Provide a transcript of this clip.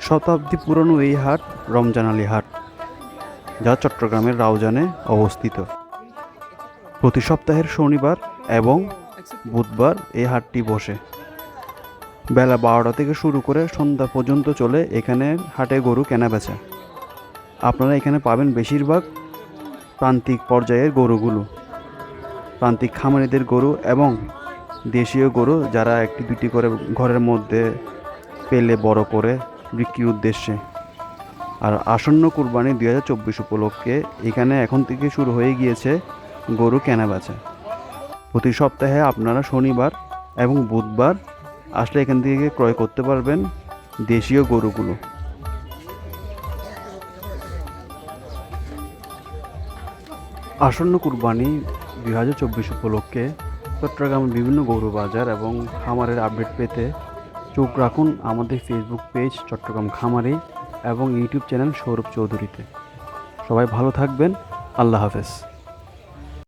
শতাব্দী পুরনো এই হাট রমজান আলী হাট, যা চট্টগ্রামের রাউজানে অবস্থিত। প্রতি সপ্তাহের শনিবার এবং বুধবার এই হাটটি বসে। বেলা বারোটা থেকে শুরু করে সন্ধ্যা পর্যন্ত চলে এখানে হাটে গরু কেনা বেচা আপনারা এখানে পাবেন বেশিরভাগ প্রান্তিক পর্যায়ের গরুগুলো। প্রান্তিক খামারিদের গরু এবং দেশীয় গরু যারা একটি দুটি করে ঘরের মধ্যে পেলে বড় করে বিক্রির উদ্দেশ্যে। আর আসন্ন কুরবানি দুই হাজার চব্বিশ উপলক্ষে এখানে এখন থেকে শুরু হয়ে গিয়েছে গরু কেনা বেচা প্রতি সপ্তাহে আপনারা শনিবার এবং বুধবার আসলে এখান থেকে ক্রয় করতে পারবেন দেশীয় গরুগুলো। আসন্ন কুরবানি দুই হাজার চব্বিশ উপলক্ষে চট্টগ্রামের বিভিন্ন গরু বাজার এবং খামারের আপডেট পেতে চোখ রাখুন আমাদের ফেসবুক পেজ চট্টগ্রাম খামারে এবং ইউটিউব চ্যানেল সৌরভ চৌধুরীতে। সবাই ভালো থাকবেন। আল্লাহ হাফেজ।